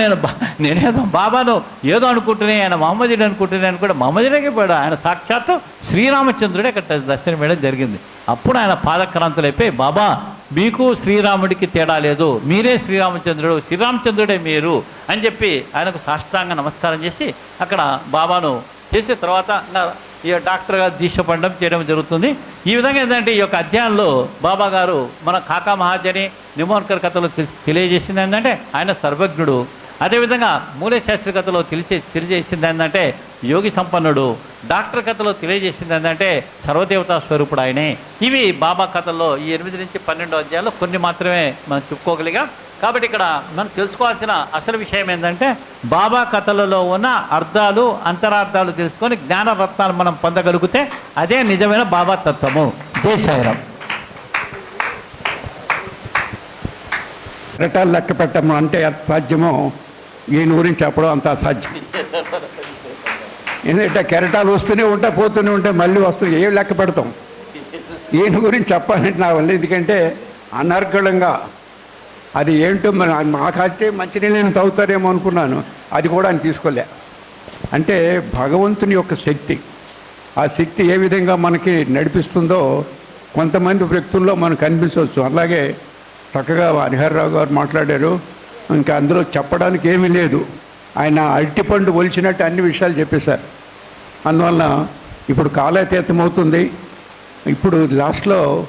నేను నేనేదో బాబాను ఏదో అనుకుంటున్నా ఆయన మహమ్మదీడు అని కూడా మహమ్మదీడే పోయాడు. ఆయన సాక్షాత్తు శ్రీరామచంద్రుడే ఇక్కడ దర్శనం వేయడం జరిగింది. అప్పుడు ఆయన పాదక్రాంతులు అయిపోయి బాబా మీకు శ్రీరాముడికి తేడా లేదు. మీరే శ్రీరామచంద్రుడు శ్రీరామచంద్రుడే మీరు అని చెప్పి ఆయనకు సాష్టాంగ నమస్కారం చేసి అక్కడ బాబాను చేసిన తర్వాత ఈ డాక్టర్ గారు దీక్ష పడడం చేయడం జరుగుతుంది. ఈ విధంగా ఏంటంటే ఈ యొక్క అధ్యాయంలో బాబా గారు మన కాకా మహాజని నిమోన్కర్ కథలో తెలియజేసింది ఏంటంటే ఆయన సర్వజ్ఞుడు. అదేవిధంగా మూలశాస్త్రి కథలో తెలిసే తెలియజేసింది ఏంటంటే యోగి సంపన్నుడు డాక్టర్ కథలో తెలియజేసింది ఏంటంటే సర్వదేవతా స్వరూపుడు ఆయనే. ఇవి బాబా కథల్లో ఈ ఎనిమిది నుంచి పన్నెండు అధ్యాయాలు కొన్ని మాత్రమే మనం చెప్పుకోగలిగా. కాబట్టి ఇక్కడ మనం తెలుసుకోవాల్సిన అసలు విషయం ఏంటంటే బాబా కథలలో ఉన్న అర్థాలు అంతరార్థాలు తెలుసుకొని జ్ఞాన రత్నాలు మనం పొందగలిగితే అదే నిజమైన బాబా తత్వము. జై సాయిరామ్. లెక్క పెట్టము అంటే ఎంత సాధ్యమో ఈయన గురించి చెప్పడం అంత అసాధ్యం ఎందుకంటే కెరటాలు వస్తూనే ఉంటా పోతూనే ఉంటాయి మళ్ళీ వస్తుంది ఏం లెక్క పెడతాం? ఈయన గురించి చెప్పాలంటే నా వల్ల ఎందుకంటే అనర్గళంగా అది ఏంటో మన మాకైతే మంచినీళ్ళని తాగుతారేమో అనుకున్నాను. అది కూడా ఆయన తీసుకోలే. అంటే భగవంతుని యొక్క శక్తి ఆ శక్తి ఏ విధంగా మనకి నడిపిస్తుందో కొంతమంది వ్యక్తుల్లో మనకు కనిపించవచ్చు అలాగే చక్కగా హరిహరరావు గారు మాట్లాడారు. ఇంకా అందులో చెప్పడానికి ఏమీ లేదు. ఆయన అరటిపండు ఒలిచినట్టు అన్ని విషయాలు చెప్పేశారు. అందువలన ఇప్పుడు కాలాతీతం అవుతుంది ఇప్పుడు లాస్ట్లో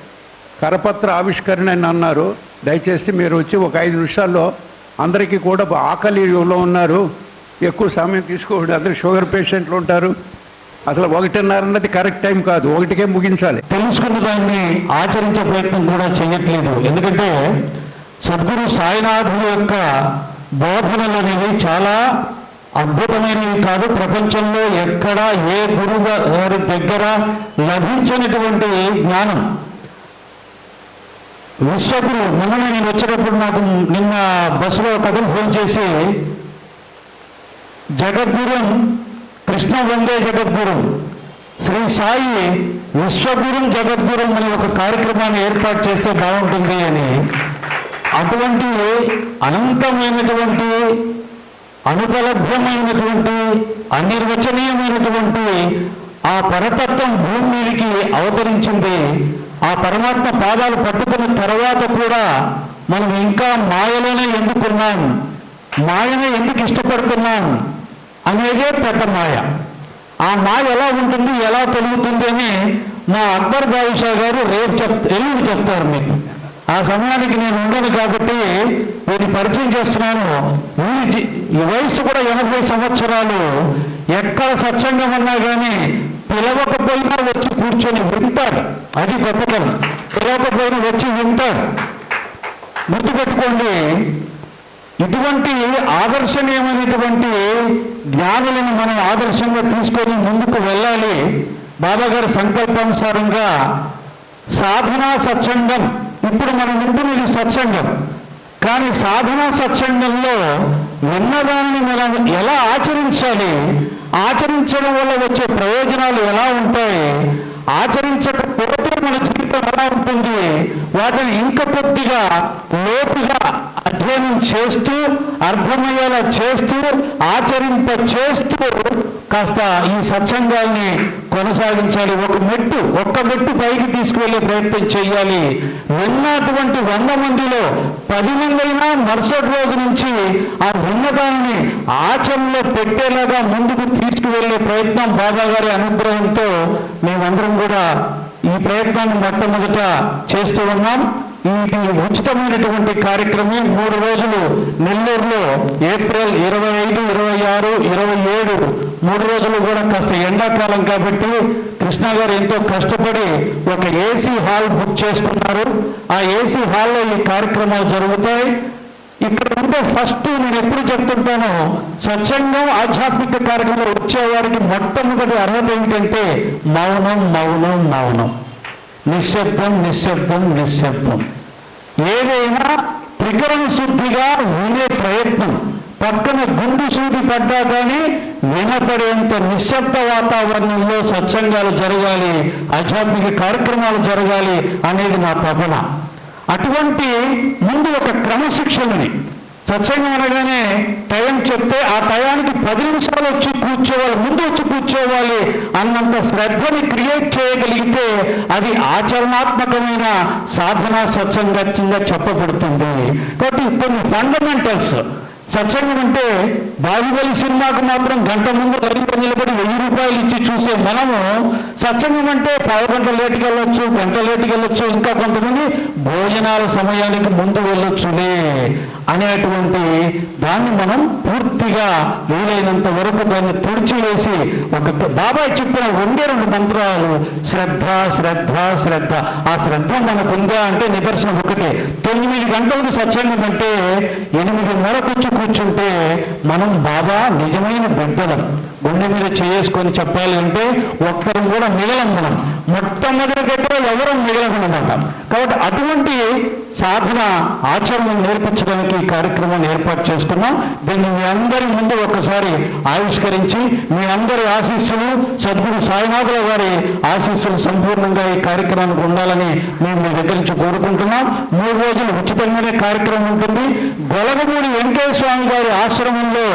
కరపత్ర ఆవిష్కరణ అని అన్నారు. దయచేసి మీరు వచ్చి ఒక ఐదు నిమిషాల్లో అందరికీ కూడా ఆకలిలో ఉన్నారు. ఎక్కువ సమయం తీసుకోండి అందరూ షుగర్ పేషెంట్లు ఉంటారు. అసలు ఒకటిన్నర అన్నది కరెక్ట్ టైం కాదు. ఒకటికే ముగించాలి. తెలుసుకున్న దాన్ని ఆచరించే ప్రయత్నం కూడా చేయట్లేదు. ఎందుకంటే సద్గురు సాయినాథుడు యొక్క బోధనలు అనేవి చాలా అద్భుతమైనవి కాదు. ప్రపంచంలో ఎక్కడ ఏ గురువు గారి దగ్గర లభించినటువంటి జ్ఞానం. విశ్వగురు మొన్న నేను వచ్చేటప్పుడు నాకు నిన్న బస్సులో కథలు ఫోన్ చేసి జగద్గురం కృష్ణ వందే జగద్గురం శ్రీ సాయి విశ్వగురం జగద్గురం అనే ఒక కార్యక్రమాన్ని ఏర్పాటు చేస్తే బాగుంటుంది అని అటువంటి అనంతమైనటువంటి అనుపలభ్యమైనటువంటి అనిర్వచనీయమైనటువంటి ఆ పరతత్వం భూమి మీదకి అవతరించింది. ఆ పరమాత్మ పాదాలు పట్టుకున్న తర్వాత కూడా మనం ఇంకా మాయలోనే ఎందుకున్నాం? మాయనే ఎందుకు ఇష్టపడుతున్నాం? అనేదే పెద్ద మాయ. ఆ మాయ ఎలా ఉంటుంది ఎలా తొలుగుతుంది అని మా అక్బర్ బాదుషా గారు రేపు చెప్ ఎల్లుండి చెప్తారు మీకు. ఆ సమయానికి నేను ఉండను కాబట్టి వీరిని పరిచయం చేస్తున్నాను. వీరి జీ- ఈ వయసు కూడా ఎనభై సంవత్సరాలు. ఎక్కడ సత్సంగం ఉన్నా కానీ పిలవకపోయినా వచ్చి కూర్చొని వింటారు. అది గొప్పతనం. పిలవకపోయినా వచ్చి వింటారు. గుర్తుపెట్టుకోండి ఇటువంటి ఆదర్శనీయమైనటువంటి జ్ఞానులను మనం ఆదర్శంగా తీసుకొని ముందుకు వెళ్ళాలి. బాబా గారి సంకల్పానుసారంగా సాధనా సత్సంగం ఇప్పుడు మనం వింటున్నది సత్సంగం కానీ సాధనా సత్సంగంలో విన్నదాన్ని మనం ఎలా ఆచరించాలి? ఆచరించడం వల్ల వచ్చే ప్రయోజనాలు ఎలా ఉంటాయి? ఆచరించకపోతే మన జీవితం ఎలా ఉంటుంది? వాటిని ఇంకా కొద్దిగా లోతుగా అధ్యయనం చేస్తూ అర్థమయ్యేలా చేస్తూ ఆచరింప చేస్తూ కాస్త ఈ సత్సంగాల్ని కొనసాగించాలి. ఒక మెట్టు ఒక్క మెట్టు పైకి తీసుకువెళ్ళే ప్రయత్నం చేయాలి విన్నటువంటి వంద మందిలో పది మంది అయినా మరుసటి రోజు నుంచి ఆ విన్నదాన్ని ఆచరణలో పెట్టేలాగా ముందుకు తీసుకువెళ్ళే ప్రయత్నం బాబా గారి అనుగ్రహంతో మేమందరం కూడా ఈ ప్రయత్నాన్ని మొట్టమొదట చేస్తూ ఉన్నాం. ఇది ఉచితమైనటువంటి కార్యక్రమం మూడు రోజులు నెల్లూరులో ఏప్రిల్ ఇరవై ఐదు ఇరవై ఆరు ఇరవై ఏడు మూడు రోజులు కూడా కాస్త ఎండాకాలం కాబట్టి కృష్ణ గారు ఎంతో కష్టపడి ఒక ఏసీ హాల్ బుక్ చేసుకున్నారు. ఆ ఏసీ హాల్లో ఈ కార్యక్రమాలు జరుగుతాయి. ఇక్కడ ఉంటే ఫస్ట్ నేను ఎప్పుడు చెప్తుంటాను సత్సంగం ఆధ్యాత్మిక కార్యక్రమంలో వచ్చేవారికి మొట్టమొదటి అర్హత ఏమిటంటే మౌనం మౌనం మౌనం. నిశ్శబ్దం నిశ్శబ్దం నిశ్శబ్దం. ఏదైనా త్రికరణ శుద్ధిగా వినే ప్రయత్నం పక్కన గుండు సూది పడ్డా కానీ వినపడేంత నిశ్శబ్ద వాతావరణంలో సత్సంగాలు జరగాలి ఆధ్యాత్మిక కార్యక్రమాలు జరగాలి అనేది నా తపన. అటువంటి ముందు ఒక క్రమశిక్షణని సత్సంగం అనగానే టైం చెప్తే ఆ టయానికి పది నిమిషాలు వచ్చి కూర్చోవాలి ముందు వచ్చి కూర్చోవాలి అన్నంత శ్రద్ధని క్రియేట్ చేయగలిగితే అది ఆచరణాత్మకమైన సాధన సత్సంగత్యంగా చెప్పబడుతుంది. కాబట్టి కొన్ని ఫండమెంటల్స్ సత్సంగం అంటే బాహుబలి సినిమాకు మాత్రం గంట ముందు లైన్లో నిలబడి వెయ్యి రూపాయలు ఇచ్చి చూసే మనము సత్సంగం అంటే పావు గంట లేటుకి వెళ్ళొచ్చు గంట లేటుకి వెళ్ళొచ్చు ఇంకా కొంతమంది భోజనాల సమయానికి ముందు వెళ్ళొచ్చునే అనేటువంటి దాన్ని మనం పూర్తిగా వీలైనంత వరకు దాన్ని తుడిచివేసి ఒక బాబాయ్ చెప్పిన ఉండే రెండు మంత్రాలు శ్రద్ధ శ్రద్ధ శ్రద్ధ. ఆ శ్రద్ధ మనకు ఉందా అంటే నిదర్శనం ఒకటే. తొమ్మిది గంటలకు సత్సంగం అంటే ఎనిమిదిన్నర వచ్చి కూర్చుంటే మనం బాబా నిజమైన బిడ్డలం. ఉండి మీద చేసుకొని చెప్పాలి అంటే ఒక్కరం కూడా మిగలం మనం మొట్టమొదటిగా దగ్గర ఎవరు కాబట్టి అటువంటి సాధన ఆచరణ నేర్పించడానికి ఈ కార్యక్రమాన్ని ఏర్పాటు చేసుకున్నాం. దీన్ని మీ అందరి ముందు ఒకసారి ఆవిష్కరించి మీ అందరి ఆశీస్సులు సద్గురు సాయినాథుల గారి ఆశీస్సులు సంపూర్ణంగా ఈ కార్యక్రమానికి ఉండాలని మేము మీ దగ్గర నుంచి కోరుకుంటున్నాం. మూడు రోజులు ఉచితంగానే కార్యక్రమం ఉంటుంది. గొలగమూడి వెంకటేశ్వర స్వామి గారి ఆశ్రమంలో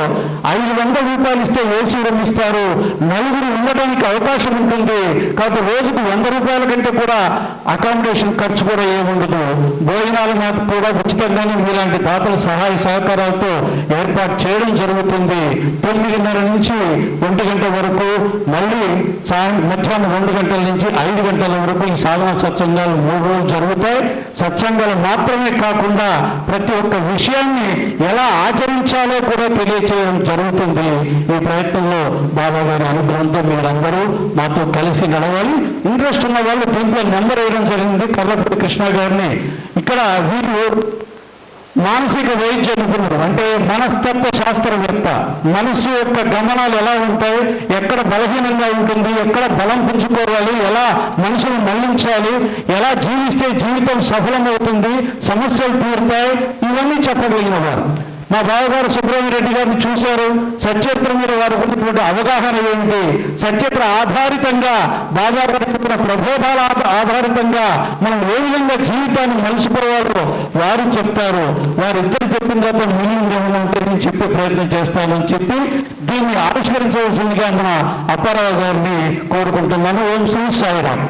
ఐదు వందల రూపాయలు ఇస్తే ఏసీ రూమ్ ఇస్తారు? నలుగురు ఉండడానికి అవకాశం ఉంటుంది. కాబట్టి రోజుకు వంద రూపాయల కంటే కూడా అకామిడేషన్ ఖర్చు కూడా ఏముండదు భోజనాలు మాకు కూడా ఉచితంగానే మీలాంటి దాతల సహాయ సహకారాలతో ఏర్పాటు చేయడం జరుగుతుంది. తొమ్మిదిన్నర నుంచి ఒంటి గంట వరకు మళ్ళీ సాయం మధ్యాహ్నం రెండు గంటల నుంచి ఐదు గంటల వరకు ఈ సాధన సత్సంగాలు మూడు రోజులు జరుగుతాయి. సత్సంగాలు మాత్రమే కాకుండా ప్రతి ఒక్క విషయాన్ని ఎలా ఆచరించాలో కూడా తెలియచేయడం జరుగుతుంది. ఈ ప్రయత్నంలో బాబా గారి అనుగ్రహంతో మీరందరూ మాతో కలిసి నడవాలి. ఇంట్రెస్ట్ ఉన్న వాళ్ళు దీంట్లో నెంబర్ వేయడం జరిగింది. కర్రపూడి కృష్ణ గారిని ఇక్కడ వీరు మానసిక వైద్య నిపుణుడు అంటే మనస్తత్వ శాస్త్రవేత్త. మనస్సు యొక్క గమనాలు ఎలా ఉంటాయి? ఎక్కడ బలహీనంగా ఉంటుంది? ఎక్కడ బలం పెంచుకోవాలి ఎలా మనసును మళ్ళించాలి? ఎలా జీవిస్తే జీవితం సఫలమవుతుంది? సమస్యలు తీరుతాయి? ఇవన్నీ చెప్పగలిగిన వారు. మా బావగారు సుబ్రహ్మణ్యరెడ్డి గారిని చూశారు. సత్యత్ర మీద వారికి ఉన్నటువంటి అవగాహన ఏమిటి? సత్యత్ర ఆధారితంగా బాగా గారు ప్రబోధాల ఆధారితంగా మనం ఏ విధంగా జీవితాన్ని మలిసిపోవాలో వారు చెప్తారు వారిద్దరు చెప్పిన తర్వాత మీనింగ్ ఏమైనా నేను చెప్పే ప్రయత్నం చేస్తానని చెప్పి దీన్ని ఆవిష్కరించవలసిందిగా మన అప్పారావు గారిని కోరుకుంటున్నాను. ఓం శ్రీ సాయిరామ్.